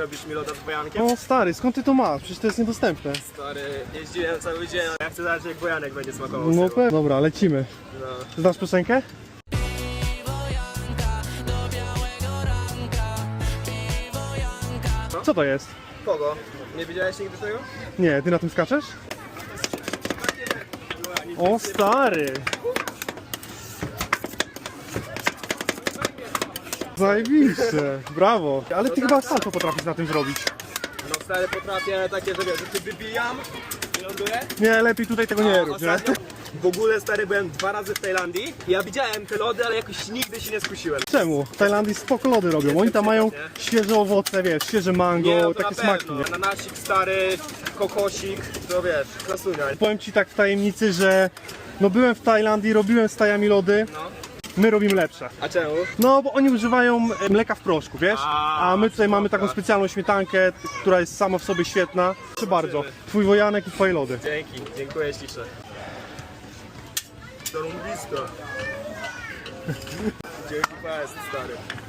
zrobisz mi loda z bojankiem? O stary, skąd ty to masz? Przecież to jest niedostępne. Stary, jeździłem cały dzień, a ja chcę zobaczyć jak bojanek będzie smakował. No z tego. pe... Dobra, lecimy. no. Znasz piosenkę? Co to jest? Kogo? Nie widziałeś nigdy tego? Nie, ty na tym skaczesz? O stary! Zajebiście, brawo. Ale ty chyba salto potrafisz na tym zrobić. No stary, potrafię takie, że wiesz, że ty wybijam i ląduję. Nie, lepiej tutaj tego nie rób, nie? ostatnio W ogóle stary, byłem dwa razy w Tajlandii i ja widziałem te lody, ale jakoś nigdy się nie skusiłem. Czemu? W Tajlandii spoko lody robią. Oni tam mają świeże owoce, wiesz, świeże mango, Nie, no to takie na smaki. pewno. Nie? Ananasik stary, kokosik, to wiesz, klasunia. Powiem ci tak w tajemnicy, że no byłem w Tajlandii, robiłem z tajami lody, No. My robimy lepsze. A czemu? No, bo oni używają e, mleka w proszku, wiesz? A, my tutaj mamy taką specjalną śmietankę, która jest sama w sobie świetna. Proszę bardzo, twój wojanek i twoje lody. Dzięki, dziękuję ślicznie. Dorąbisko. Dzięki fest, stary.